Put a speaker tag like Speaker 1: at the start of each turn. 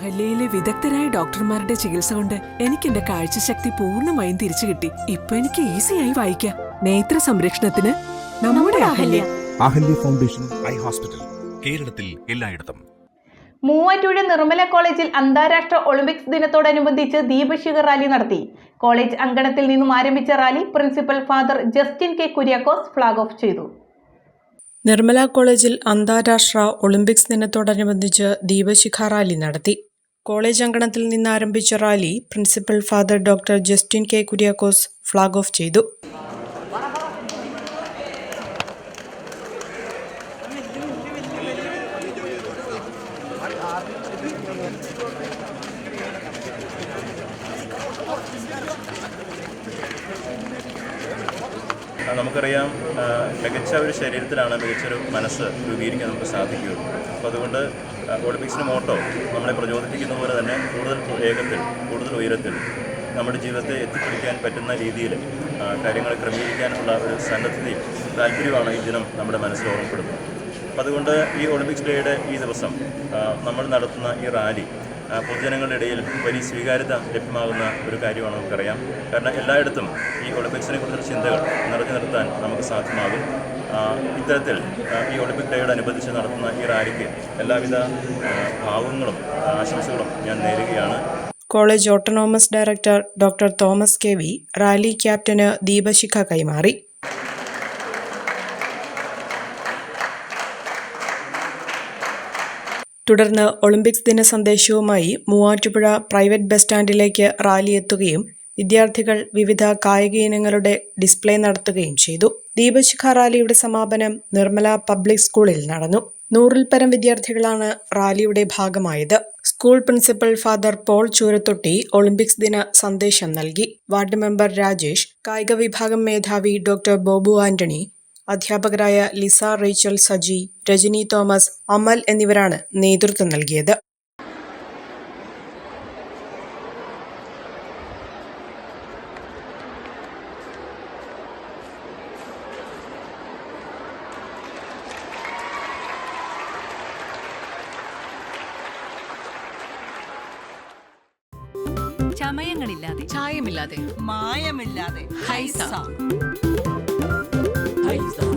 Speaker 1: അഹല്യയിലെ വിദഗ്ധരായ ഡോക്ടർമാരുടെ ചികിത്സ കൊണ്ട് എനിക്ക് എന്റെ കാഴ്ചശക്തി പൂർണമായും തിരിച്ചു കിട്ടി. ഇപ്പൊ എനിക്ക് ഈസിയായി വായിക്കാം. നേത്ര സംരക്ഷണത്തിന് നമ്മുടെ Ahalya.
Speaker 2: Ahalya. Foundation eye hospital കേരളത്തിൽ എല്ലായിടത്തും.
Speaker 3: മൂവാറ്റുപുഴ നിർമ്മല കോളേജിൽ അന്താരാഷ്ട്ര ഒളിമ്പിക്സ് ദിനത്തോടനുബന്ധിച്ച് ദീപശിഖർ റാലി നടത്തി. കോളേജ് അങ്കണത്തിൽ നിന്നും ആരംഭിച്ച rally principal father Justin K Kuriakose flag off ചെയ്തു.
Speaker 4: നിർമ്മല കോളേജിൽ അന്താരാഷ്ട്ര ഒളിമ്പിക്സ് ദിനത്തോടനുബന്ധിച്ച് ദീപശിഖ റാലി നടത്തി. കോളേജ് അങ്കണത്തിൽ നിന്ന് ആരംഭിച്ച rally principal father doctor Justin K Kuriakose flag off ചെയ്തു.
Speaker 5: നമുക്കറിയാം മികച്ച ഒരു ശരീരത്തിലാണ് മികച്ചൊരു മനസ്സ് രൂപീകരിക്കാൻ നമുക്ക് സാധിക്കുകയുള്ളൂ അപ്പോൾ അതുകൊണ്ട് ഒളിമ്പിക്സിന് മോട്ടോ നമ്മളെ പ്രചോദിപ്പിക്കുന്ന പോലെ തന്നെ കൂടുതൽ വേഗത്തിൽ കൂടുതൽ ഉയരത്തിൽ നമ്മുടെ ജീവിതത്തെ എത്തിപ്പിടിക്കാൻ പറ്റുന്ന രീതിയിൽ കാര്യങ്ങൾ ക്രമീകരിക്കാനുള്ള ഒരു സന്നദ്ധതയും താല്പര്യമാണ് ഈ ദിനം നമ്മുടെ മനസ്സിൽ ഓർമ്മപ്പെടുന്നത്. അപ്പം അതുകൊണ്ട് ഈ ഒളിമ്പിക്സ് ഡേയുടെ ഈ ദിവസം നമ്മൾ നടത്തുന്ന ഈ റാലി പൊതുജനങ്ങളുടെ ഇടയിൽ വലിയ സ്വീകാര്യത ലഭ്യമാകുന്ന ഒരു കാര്യമാണ് നമുക്കറിയാം. കാരണം എല്ലായിടത്തും ഈ ഒളിമ്പിക്സിനെ കുറിച്ചുള്ള ചിന്തകൾ നിറഞ്ഞു നിർത്താൻ നമുക്ക് സാധ്യമാകും. ഇത്തരത്തിൽ ഈ ഒളിമ്പിക് ഡേയോടനുബന്ധിച്ച് നടത്തുന്ന ഈ റാലിക്ക് എല്ലാവിധ ഭാവങ്ങളും ആശംസകളും ഞാൻ നേരുകയാണ്.
Speaker 4: College autonomous director doctor Thomas K V rally captain ദീപശിഖ കൈമാറി. തുടർന്ന് ഒളിമ്പിക്സ് ദിന സന്ദേശവുമായി മൂവാറ്റുപുഴ പ്രൈവറ്റ് ബസ് സ്റ്റാൻഡിലേക്ക് റാലി എത്തുകയും വിദ്യാർത്ഥികൾ വിവിധ കായിക ഇനങ്ങളുടെ ഡിസ്പ്ലേ നടത്തുകയും ചെയ്തു. ദീപശിഖ റാലിയുടെ സമാപനം നിർമ്മല പബ്ലിക് സ്കൂളിൽ നടന്നു. നൂറിൽ പരം വിദ്യാർത്ഥികളാണ് റാലിയുടെ ഭാഗമായത്. School principal father Paul Choorathotti Olympics ദിന സന്ദേശം നൽകി. വാർഡ് മെമ്പർ രാജേഷ് കായിക വിഭാഗം മേധാവി ഡോക്ടർ ബോബു ആന്റണി അധ്യാപകരായ Lisa Rachel Saji Rajani Thomas Amal എന്നിവരാണ് നേതൃത്വം നൽകിയത്.
Speaker 6: ചമയങ്ങളില്ലാതെ.
Speaker 7: ചായമില്ലാതെ.
Speaker 6: മായമില്ലാതെ.
Speaker 7: ഹൈസ. I use the